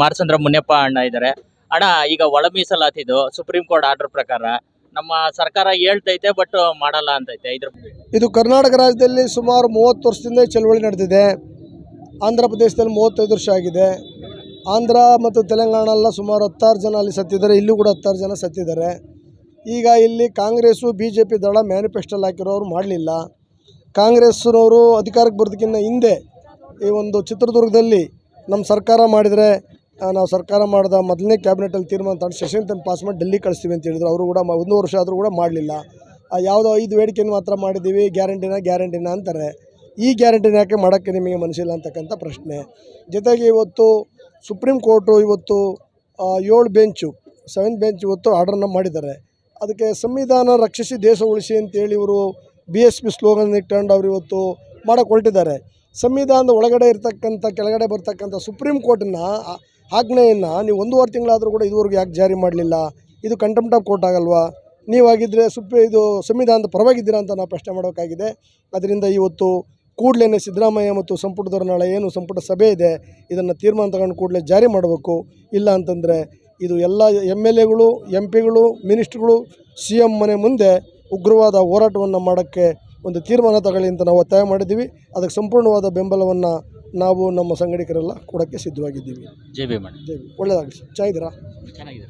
ಮಾರ್ಸಂದ್ರ ಮುನಿಯಪ್ಪ ಅಣ್ಣ ಇದ್ದಾರೆ ಅಣ್ಣ, ಈಗ ಒಳ ಮೀಸಲಾತಿದ್ದು ಸುಪ್ರೀಂ ಕೋರ್ಟ್ ಆರ್ಡರ್ ಪ್ರಕಾರ ನಮ್ಮ ಸರ್ಕಾರ ಹೇಳ್ತೈತೆ ಬಟ್ ಮಾಡಲ್ಲ ಅಂತೈತೆ. ಇದ್ರ ಇದು ಕರ್ನಾಟಕ ರಾಜ್ಯದಲ್ಲಿ ಸುಮಾರು ಮೂವತ್ತು ವರ್ಷದಿಂದ ಈ ಚಳವಳಿ ನಡೆದಿದೆ ಆಂಧ್ರ ಪ್ರದೇಶದಲ್ಲಿ ಮೂವತ್ತೈದು ವರ್ಷ ಆಗಿದೆ. ಆಂಧ್ರ ಮತ್ತು ತೆಲಂಗಾಣ ಎಲ್ಲ ಸುಮಾರು ಹತ್ತಾರು ಜನ ಅಲ್ಲಿ ಸತ್ತಿದ್ದಾರೆ. ಇಲ್ಲೂ ಕೂಡ ಹತ್ತಾರು ಜನ ಸತ್ತಿದ್ದಾರೆ. ಈಗ ಇಲ್ಲಿ ಕಾಂಗ್ರೆಸ್ಸು ಬಿ ಜೆ ಪಿ ದಳ ಮ್ಯಾನಿಫೆಸ್ಟೋಲ್ಲಿ ಹಾಕಿರೋರು ಮಾಡಲಿಲ್ಲ. ಕಾಂಗ್ರೆಸ್ನವರು ಅಧಿಕಾರಕ್ಕೆ ಬರೋದಕ್ಕಿಂತ ಹಿಂದೆ ಈ ಒಂದು ಚಿತ್ರದುರ್ಗದಲ್ಲಿ ನಮ್ಮ ಸರ್ಕಾರ ಮಾಡಿದರೆ ನಾವು ಸರ್ಕಾರ ಮಾಡಿದ ಮೊದಲನೇ ಕ್ಯಾಬಿನೆಟಲ್ಲಿ ತೀರ್ಮಾನ ತಗೊಂಡು ಸೆಷನ್ ತಂದು ಪಾಸ್ ಮಾಡಿ ಡೆಲ್ಲಿ ಕಳಿಸ್ತೀವಿ ಅಂತ ಹೇಳಿದ್ರು. ಅವರು ಕೂಡ ಒಂದು ವರ್ಷ ಆದರೂ ಕೂಡ ಮಾಡಲಿಲ್ಲ. ಯಾವುದೋ ಐದು ಬೇಡಿಕೆಯನ್ನು ಮಾತ್ರ ಮಾಡಿದ್ದೀವಿ, ಗ್ಯಾರಂಟಿನ ಗ್ಯಾರಂಟಿನ ಅಂತಾರೆ. ಈ ಗ್ಯಾರಂಟಿನ ಯಾಕೆ ಮಾಡೋಕ್ಕೆ ನಿಮಗೆ ಮನಸ್ಸಿಲ್ಲ ಅಂತಕ್ಕಂಥ ಪ್ರಶ್ನೆ. ಜೊತೆಗೆ ಇವತ್ತು ಸುಪ್ರೀಂ ಕೋರ್ಟು ಇವತ್ತು ಏಳು ಬೆಂಚು ಸೆವೆಂತ್ ಬೆಂಚ್ ಇವತ್ತು ಆರ್ಡರ್ನ ಮಾಡಿದ್ದಾರೆ. ಅದಕ್ಕೆ ಸಂವಿಧಾನ ರಕ್ಷಿಸಿ ದೇಶ ಉಳಿಸಿ ಅಂತೇಳಿ ಇವರು ಬಿ ಎಸ್ ಪಿ ಸ್ಲೋಗನ್ ಇಟ್ಕೊಂಡು ಅವರು ಇವತ್ತು ಮಾಡೋಕ್ಕೆ ಹೊರಟಿದ್ದಾರೆ. ಸಂವಿಧಾನದ ಒಳಗಡೆ ಇರ್ತಕ್ಕಂಥ, ಕೆಳಗಡೆ ಬರ್ತಕ್ಕಂಥ ಸುಪ್ರೀಂ ಕೋರ್ಟನ್ನು ಆಜ್ಞೆಯನ್ನು ನೀವು ಒಂದೂವರೆ ತಿಂಗಳಾದರೂ ಕೂಡ ಇದುವರೆಗೂ ಯಾಕೆ ಜಾರಿ ಮಾಡಲಿಲ್ಲ? ಇದು ಕಂಟೆಂಪ್ಟ್ ಆಫ್ ಕೋರ್ಟ್ ಆಗಲ್ವಾ? ನೀವಾಗಿದ್ದರೆ ಸುಪ್ರೀ, ಇದು ಸಂವಿಧಾನದ ಪರವಾಗಿದ್ದೀರಾ ಅಂತ ನಾವು ಪ್ರಶ್ನೆ ಮಾಡಬೇಕಾಗಿದೆ. ಅದರಿಂದ ಇವತ್ತು ಕೂಡಲೇ ಸಿದ್ದರಾಮಯ್ಯ ಮತ್ತು ಸಂಪುಟದವ್ರ ನಾಳೆ ಏನು ಸಂಪುಟ ಸಭೆ ಇದೆ, ಇದನ್ನು ತೀರ್ಮಾನ ತಗೊಂಡು ಕೂಡಲೇ ಜಾರಿ ಮಾಡಬೇಕು. ಇಲ್ಲ ಅಂತಂದರೆ ಇದು ಎಲ್ಲ ಎಂ ಎಲ್ ಎಗಳು, ಎಂ ಪಿಗಳು, ಮಿನಿಸ್ಟ್ರುಗಳು, ಸಿ ಎಂ ಮನೆ ಮುಂದೆ ಉಗ್ರವಾದ ಹೋರಾಟವನ್ನು ಮಾಡೋಕ್ಕೆ ಒಂದು ತೀರ್ಮಾನ ತಗೊಳ್ಳಿ ಅಂತ ನಾವು ಒತ್ತಾಯ ಮಾಡಿದ್ದೀವಿ. ಅದಕ್ಕೆ ಸಂಪೂರ್ಣವಾದ ಬೆಂಬಲವನ್ನು ನಾವು ನಮ್ಮ ಸಂಗಡಿಕರೆಲ್ಲ ಕೊಡೋಕ್ಕೆ ಸಿದ್ಧವಾಗಿದ್ದೀವಿ. ಜೆ ಬಿ ಮಾಡಿ ಜೈ ಒಳ್ಳೆಯದಾಗಲಿ ಚೆನ್ನಾಗಿದ್ದೀರಾ? ಚೆನ್ನಾಗಿದೆ